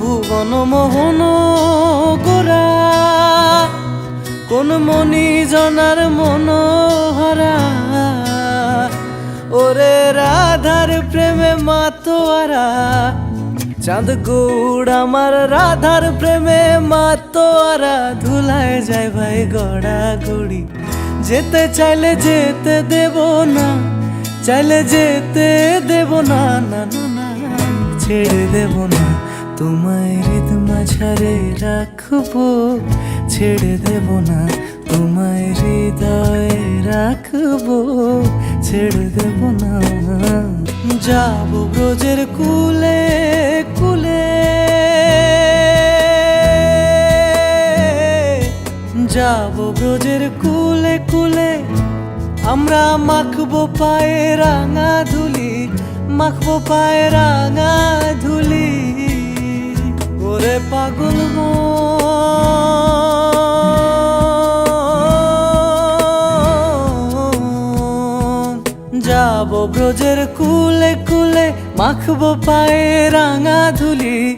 ভুবন মোহন গোরা। কোন মনি জনার মনোহরা। ওরে রাধার প্রেমে মাতোয়ারা। চাঁদ গৌড় আমার রাধার প্রেমে মাতোয়ারা। ধুলায় যায় ভাই গড়া গড়ি যেতে চাইলে যেতে দেব না, চাইলে যেতে দেব না না না, ছেড়ে দেব না। তোমায় হৃদ মাঝারে রাখব, ছেড়ে দেব না। তোমায় হৃদয়ে রাখব, ছেড়ে দেব না। যাব ব্রজের কুলে কুলে। যাব ব্রজের কুলে কুলে। আমরা মাখবো পায়ে রাঙা ধুলি মাখবো পায়ে রাঙা পাগল। যাব ব্রজের কুলে কুলে মাখবো পায়ে রাঙা ধুলি